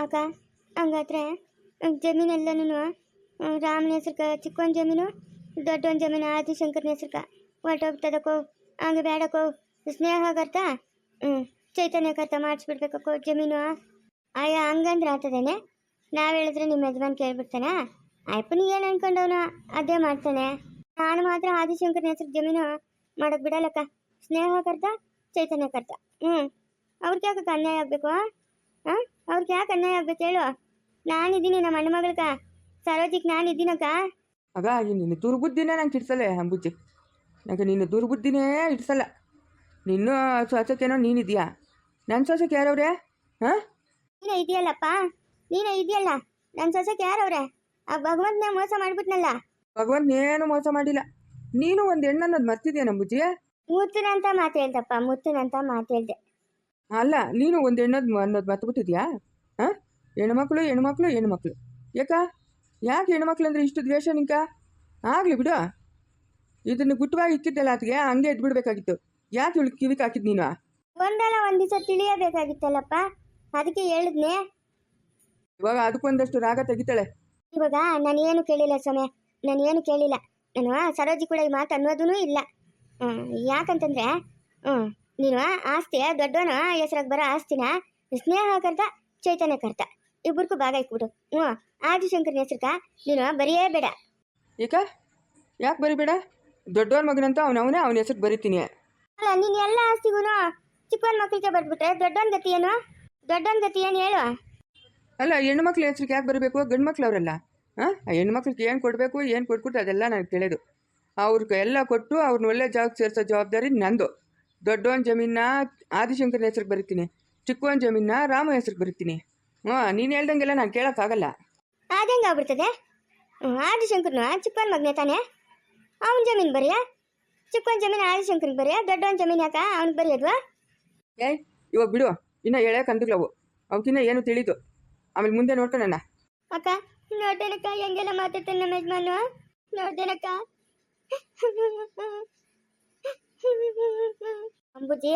ಅಕ್ಕ, ಹಂಗಾದ್ರೆ, ಜಮೀನೆಲ್ಲನೂ ರಾಮನ ಚಿಕ್ಕ ಒಂದು ಜಮೀನು ದೊಡ್ಡೊಂದು ಜಮೀನು, ಆದಿಶಂಕರನ ಹೆಸ್ರಕ ಹೊರಟೋಗ್ತದಕ್ಕೋ ಹಂಗೆ ಬೇಡಕ್ಕೋ ಸ್ನೇಹ ಕರ್ತ ಹ್ಞೂ ಚೈತನ್ಯ ಕರ್ತ ಮಾಡಿಸ್ಬಿಡ್ಬೇಕಕ್ಕೋ ಜಮೀನು. ಅಯ್ಯ, ಹಂಗಂದ್ರೆ ಆತದೇನೆ? ನಾವು ಹೇಳಿದ್ರೆ ನಿಮ್ಮ ಯಜಮಾನ್ ಕೇಳ್ಬಿಡ್ತಾನೆ? ಅಯ್ಯಪ್ಪನಿಗೆ ಏನು ಅನ್ಕೊಂಡವನು? ಅದೇ ಮಾಡ್ತಾನೆ. ನಾನು ಮಾತ್ರ ಆದಿಶಂಕರನ ಹೆಸ್ರು ಜಮೀನು ಮಾಡೋಕೆ ಬಿಡಲ್ಲಕ್ಕ. ಸ್ನೇಹ ಕರ್ತ ಚೈತನ್ಯ ಕರ್ತ ಹ್ಞೂ ಅವ್ರಿಗೆ ಯಾಕೆ ಅನ್ಯಾಯ ಆಗಬೇಕು ಹಾಂ ಅವ್ರಿಗೆ ಯಾಕೆ ಅನ್ಯಾಯ ಆಗ್ಬೇಕು ಹೇಳು? ನಾನಿದ್ದೀನಿ ನಮ್ಮ ಅಣ್ಣ ಮಗಳಕ್ಕ ಸರೋಜಿಗೆ ನಾನು ಇದ್ದೀನಕ್ಕ ಆಗ ಈ ನಿನ್ನ ದುರ್ಬುದ್ಧಿನೇ ನಂಗೆ ಇಡ್ಸಲ್ಲ ಅಂಬುಜ್ಜಿ. ನಂಗೆ ನಿನ್ನ ದುರ್ಬುದ್ಧಿನೇ ಇಡ್ಸಲ್ಲ ನಿನ್ನ ಸೊಸಕ್ಕೇನೋ ನೀನಿದೆಯಾ? ನನ್ನ ಸೊಸಕ್ಕೆ ಯಾರವ್ರೆ? ಹಾಂ? ನೀನೇ ಇದೆಯಲ್ಲಪ್ಪ? ನೀನೇ ಇದೆಯಲ್ಲ? ನನ್ನ ಸೊಸೆಗೆ ಯಾರವ್ರೆ? ಆ ಭಗವಂತನೇ ಮೋಸ ಮಾಡ್ಬಿಟ್ನಲ್ಲ? ಭಗವಂತ ಏನು ಮೋಸ ಮಾಡಿಲ್ಲ. ನೀನು ಒಂದು ಹೆಣ್ಣನ್ನೋದು ಮರ್ತಿದ್ಯಾ ನಂಬುಜ್ಜಿ ಮುತ್ತನಂತ ಮಾತು ಹೇಳ್ದಪ್ಪ ಮುತ್ತನಂತ ಮಾತು ಹೇಳ್ದೆ. ಅಲ್ಲ ನೀನು ಒಂದು ಹೆಣ್ಣೋದು ಅನ್ನೋದು ಮರ್ತ್ಬಿಟ್ಟಿದ್ಯಾ ಹಾಂ? ಹೆಣ್ಮಕ್ಳು ಹೆಣ್ಮಕ್ಳು ಹೆಣ್ಮಕ್ಳು ಯಾಕ? ಯಾಕೆ ಹೆಣ್ಮಕ್ಳು ಅಂದರೆ ಇಷ್ಟು ದ್ವೇಷ ನಿಂಕ ಆಗಲಿ ಬಿಡು. ಇದನ್ನು ಗುಟ್ಟವಾಗಿ ಇಕ್ಕಿದ್ದಲ್ಲ ಅದಕ್ಕೆ ಹಂಗೆ ಎದ್ಬಿಡ್ಬೇಕಾಗಿತ್ತು ಯಾಕೆ ಇವಳು ಕಿವಿಗೆ ಹಾಕಿದ್ ನೀನು? ಒಂದಲ್ಲ ಒಂದು ದಿವಸ ತಿಳಿಯಬೇಕಾಗಿತ್ತಲ್ಲಪ್ಪ. ಅದಕ್ಕೆ ಹೇಳಿದ್ನೆ. ಇವಾಗ ಅದಕ್ಕೊಂದಷ್ಟು ರಾಗ ತೆಗಿತಾಳೆ. ಇವಾಗ ನಾನು ಏನು ಕೇಳಿಲ್ಲ ಸ್ವಾಮಿ ನಾನು ಏನು ಕೇಳಿಲ್ಲ. ನಾನು ಸರೋಜಿ ಕೂಡ ಈ ಮಾತು ಅನ್ನೋದೂ ಇಲ್ಲ. ಯಾಕಂತಂದ್ರೆ ಹ್ಞೂ ನೀನು ಆಸ್ತಿಯ ದೊಡ್ಡವನ ಹೆಸ್ರಾಗ ಬರೋ ಆಸ್ತಿನ ಸ್ನೇಹ ಕರ್ತ ಚೈತನ್ಯ ಕರ್ತ ಇಬ್ಬರಿಗೂ ಭಾಗ ಇಕ್ಬಿಡು ಹ್ಞೂ ಆದಿಶಂಕರನ ಹೆಸ್ರಕ ನೀನು ಬರೆಯೇ ಬೇಡ. ಏಕ? ಯಾಕೆ ಬರಿಬೇಡ? ದೊಡ್ಡವನ ಮಗನಂತ ಅವನವನೇ ಅವನ ಹೆಸರು ಬರಿತೀನಿ. ಅಲ್ಲ ನೀನು ಎಲ್ಲ ಆಸ್ತಿಗೂ ಚಿಕ್ಕವನ ಮಕ್ಕಳಿಗೆ ಬರ್ಬಿಟ್ರೆ ದೊಡ್ಡವನ ಗತಿ ಏನು? ದೊಡ್ಡವನ ಗತಿ ಏನು ಹೇಳು? ಅಲ್ಲ ಹೆಣ್ಣು ಹೆಣ್ಮಕ್ಳ ಹೆಸ್ರಿಗೆ ಯಾಕೆ ಬರಬೇಕು? ಗಂಡು ಮಕ್ಳು ಅವರೆಲ್ಲ. ಹಾಂ ಹೆಣ್ಮಕ್ಳಿಗೆ ಏನು ಕೊಡಬೇಕು ಏನು ಕೊಟ್ಬಿಟ್ಟು ಅದೆಲ್ಲ ನನಗೆ ತಿಳಿದು ಅವ್ರಿಗೆ ಎಲ್ಲ ಕೊಟ್ಟು ಅವ್ರನ್ನ ಒಳ್ಳೆ ಜಾಗಕ್ಕೆ ಸೇರಿಸೋ ಜವಾಬ್ದಾರಿ ನಂದು. ದೊಡ್ಡವನ ಜಮೀನ ಆದಿಶಂಕರನ ಹೆಸ್ರಿಗೆ ಬರಿತೀನಿ ಚಿಕ್ಕವನ ಜಮೀನ ರಾಮ ಹೆಸ್ರಿಗೆ ಬರೀತೀನಿ. ಹ್ಞೂ ನೀನು ಹೇಳ್ದಂಗೆಲ್ಲ ನಾನು ಕೇಳೋಕ್ಕಾಗಲ್ಲ. ಅದಂಗೆ ಆಗ್ಬಿಡ್ತದೆ? ಆದಿಶಂಕರ್ ಆದಿಶಂಕರ್ನು ಚಿಕ್ಕವನ ಮಗನೇ ತಾನೆ? ಅವನ ಜಮೀನು ಬರೆಯ? ಚಿಕ್ಕವನ ಜಮೀನು ಆದಿಶಂಕರ್ ಬರೆಯ? ದೊಡ್ಡವನ ಜಮೀನು ಯಾಕ ಅವ್ನಿಗೆ ಬರೆಯೋದ್ವಾ? ಏಯ್ ಇವಾಗ ಬಿಡು ಇನ್ನು ಎಳೆ ಅವು ಅವಕ್ಕಿನ್ನ ಏನು ತಿಳಿತು ಆಮೇಲೆ ಮುಂದೆ ನೋಡ್ಕೊಳಣ ಅಕ್ಕ ನೋಡ್ದೇನಕ್ಕ ಹೆಂಗೆಲ್ಲ ಮಾತಾಡ್ತಾನೆ ನಮ್ಮ ಯಜಮಾನು? ನೋಡ್ದೇನಕ್ಕ ಅಂಬುಜಿ,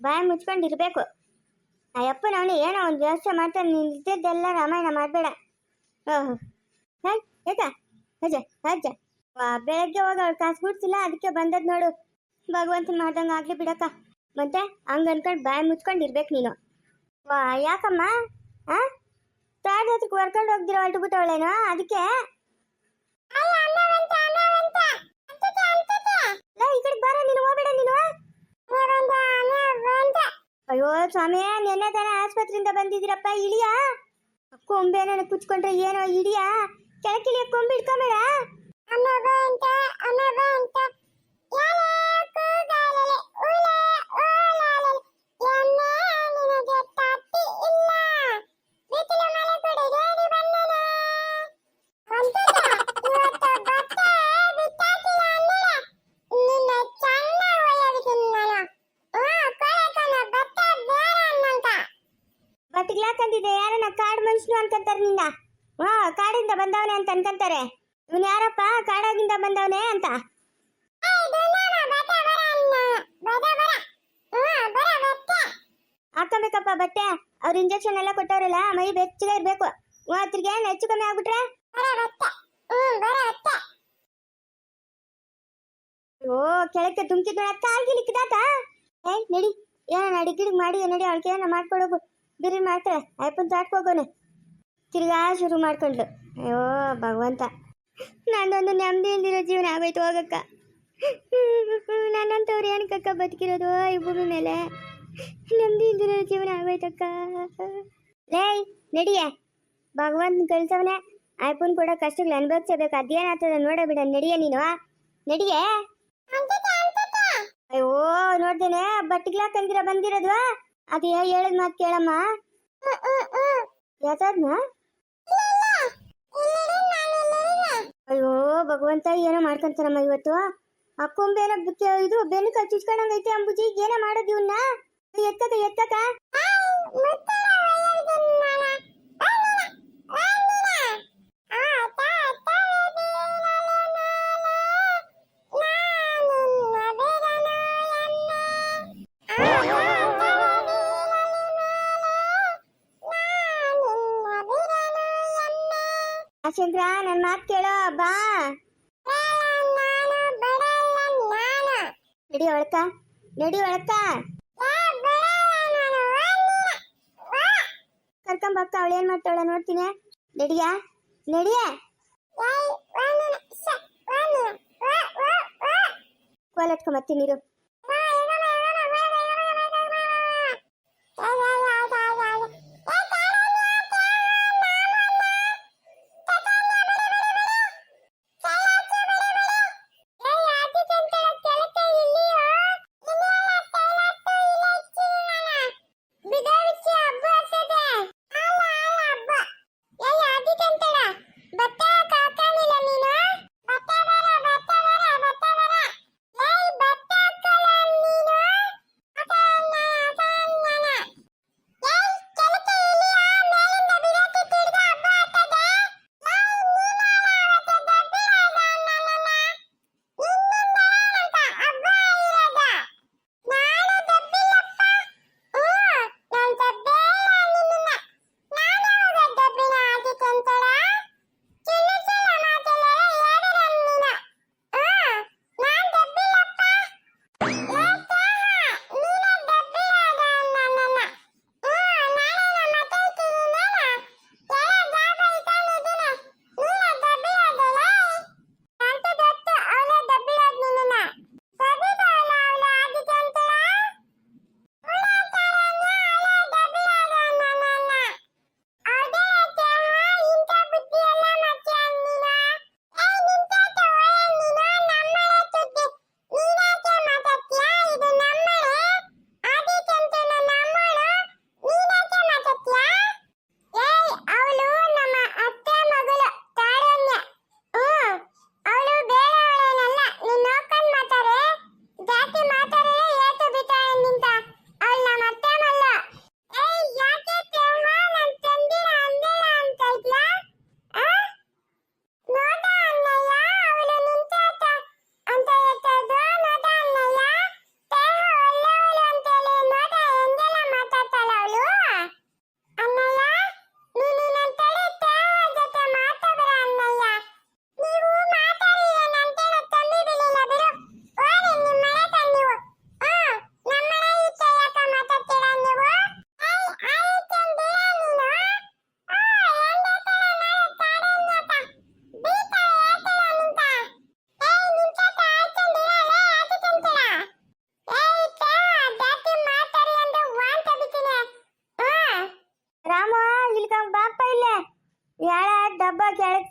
ಬಾಯಿ ಮುಚ್ಕೊಂಡಿರ್ಬೇಕು ಅಯ್ಯಪ್ಪ ಅಪ್ಪನವನು ಏನೋ ಒಂದು ವ್ಯವಸ್ಥೆ ಮಾಡ್ತಾನೆ ನೀನು ಇದ್ದದ್ದೆಲ್ಲ ರಾಮಾಯಣ ಮಾಡಬೇಡ. ಓಹ್ ಅಜ್ಜ ವಾ, ಬೆಳಗ್ಗೆ ಹೋಗಿ ಅವ್ಳು ಕಾಸು ಬಿಡ್ತಿಲ್ಲ ಅದಕ್ಕೆ ಬಂದದ್ ನೋಡು. ಭಗವಂತ ಮಾಡ್ದಂಗೆ ಆಗ್ಲಿ ಬಿಡಕ್ಕ. ಮತ್ತೆ ಹಂಗ ಅನ್ಕೊಂಡು ಬಾಯಿ ಮುಚ್ಕೊಂಡಿರ್ಬೇಕು ನೀನು. ವಾ, ಯಾಕಮ್ಮ? ಆ? ತಾಡ್ ಹತ್ರಕ್ಕೆ ಹೊರ್ಕೊಂಡು ಹೋಗ್ದಿರೋ ಹೊರಟು ಬಿಟ್ಟವಳೇನೋ ಅದಕ್ಕೆ ಕಡೆಗ್ ಬಾರ ನೀನು, ಹೋಗ್ಬೇಡ ನೀನು. ಅಯ್ಯೋ ಸ್ವಾಮಿ, ನಿನ್ನೆ ತಾನೆ ಆಸ್ಪತ್ರೆಯಿಂದ ಬಂದಿದ್ದೀರಪ್ಪ, ಇಳಿಯಾ? ಕೊಂಬೆ ನನಗೆ ಕುಚ್ಕೊಂಡ್ರೆ ಏನೋ, ಇಳಿಯಾ? ಕೆಳಕಿಳಿಯ ಕೊಂಬು ಇಟ್ಕೊಂಬೇಡ. ಬಟ್ಟಿಗೆ ಹಾಕಂದಿದೆ ಯಾರನ್ನ ಕಾಡು ಮನುಷ್ಯನು ಅನ್ಕೊಂತಾರೆ ನಿನ್ನ? ಹಾ ಕಾಡಿಂದ ಬಂದವನೆ ಅಂತ ಅನ್ಕೊಂತಾರೆ. ಇವನ್ ಯಾರಪ್ಪ? ಕಾಡಾಗಿಂದ ಬಂದವನೆ ಅಂತ. ಹಾಕಬೇಕಪ್ಪ ಬಟ್ಟೆ ಅವ್ರ ಇಂಜೆಕ್ಷನ್ ಎಲ್ಲ ಕೊಟ್ಟವ್ರಲ್ಲ ಮೈ ಬೆಚ್ಚಗೆ ಇರ್ಬೇಕು. ಮೂವತ್ತಿಗೆ ಹೆಚ್ಚು ಕಮ್ಮಿ ಆಗ್ಬಿಟ್ರೆ? ಓ ಕೆಳಕ್ಕೆ ತುಮ್ಕಿದ್ ನೋಡ ಕಾಲ್ಗೆ ಲಿಕ್ಕಿದಾತ ಏ ನಡಿ. ಏನ ಅಡಿಗಿಡಿಗೆ ಮಾಡಿ ನಡಿ ಅವಳಿಗೆ ಏನ ಮಾಡ್ಕೊಡೋಗು ಬಿರಿ ಮಾಡ್ತಾರೆ? ಅಯ್ಯಪ್ಪನ ತಾಟ್ಕೋಗೋನೆ ತಿರ್ಗಾ ಶುರು ಮಾಡ್ಕೊಂಡ್ಲು. ಅಯ್ಯೋ, ಭಗವಂತ. ನಂದೊಂದು ನೆಮ್ಮದಿ ಇಲ್ದಿರೋ ಜೀವನ ಆಗೋಯ್ತು ಹೋಗಕ್ಕ. ನನ್ನಂತವ್ರು ಏನಕ್ಕಕ್ಕ ಬದುಕಿರೋದು ಈ ಭೂಮಿ ಮೇಲೆ? ನೆಮ್ಮದಿ ಇಲ್ದಿರೋ ಜೀವನ ಆಗೋಯ್ತಕ್ಕ. ಲೇ ನಡಿಯ. ಭಗವಂತ ಕಳ್ಸವನೆ. ಅಯ್ಯಪ್ಪನ ಕೂಡ ಕಷ್ಟಗಳು ಅನುಭವಿಸಬೇಕು ಅದೇನಾಗ್ತದ ನೋಡ ಬಿಡ, ನಡಿಯ ನೀನು. ನಡಿಯೇ? ಅಯ್ಯೋ, ನೋಡ್ದೇನೆ ಬಟ್ಟಿಗ್ಲಾ ಕಂದಿರ ಬಂದಿರೋದು. ಅದು ಹೇಳಿದ ಮಾತು ಕೇಳಮ್ಮ. ಯಾತದ್ನ ಅಯ್ಯೋ ಭಗವಂತ ಏನೋ ಮಾಡ್ಕೊಂತಾರಮ್ಮ ಇವತ್ತು. ಬಿಕ್ಕ- ಇದು ಬೆನ್ನು ಕಲ್ ಚುಚ್ಕೊಂಡಂಗೈತೆ ಅಂಬುಜಿ. ಏನೋ ಮಾಡೋದು ಇವನ್ನ ಎತ್ತಕ ಎತ್ತಕ ಶಂಕರ ನನ್ನ ಮಾತು ಕೇಳೋ ಬಾ ನಡಿ ಒಳಕ ನಡಿ ಒಳಕ ಕರ್ಕೊಂಬಕ್ಕ ಅವಳು ಏನ್ ಮಾಡ್ತಾವಳ ನೋಡ್ತೀನಿ ನಡಿಯ ನಡಿಯ ಕೋಲಟ್ಕೊಂಬತ್ತೀನಿ ನೀರು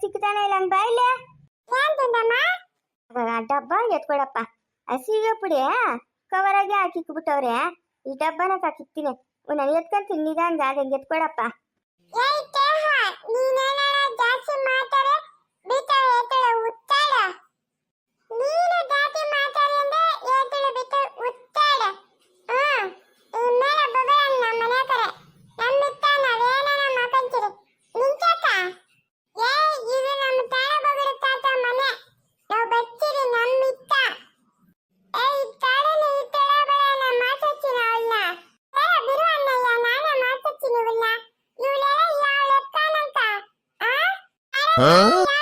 ಸಿಕ್ತಾನೆ ಇಲ್ಲ ಹಂಗ್ ಬಾ ಇಲ್ಲೇ ಅವಾಗ ಆ ಡಬ್ಬ ಎತ್ಕೊಡಪ್ಪ ಹಸಿಗೆ ಪುಡಿ ಕವರಾಗೆ ಹಾಕಿಕ್ಬಿಟ್ಟವ್ರೆ ಈ ಡಬ್ಬನ ಹಾಕಿಕ್ತೀನಿ ನಾನು ಎತ್ಕೊಂತೀನಿ ನಿಧಾನ ಅದಂಗೆ ಎತ್ಕೊಡಪ್ಪ 嗯、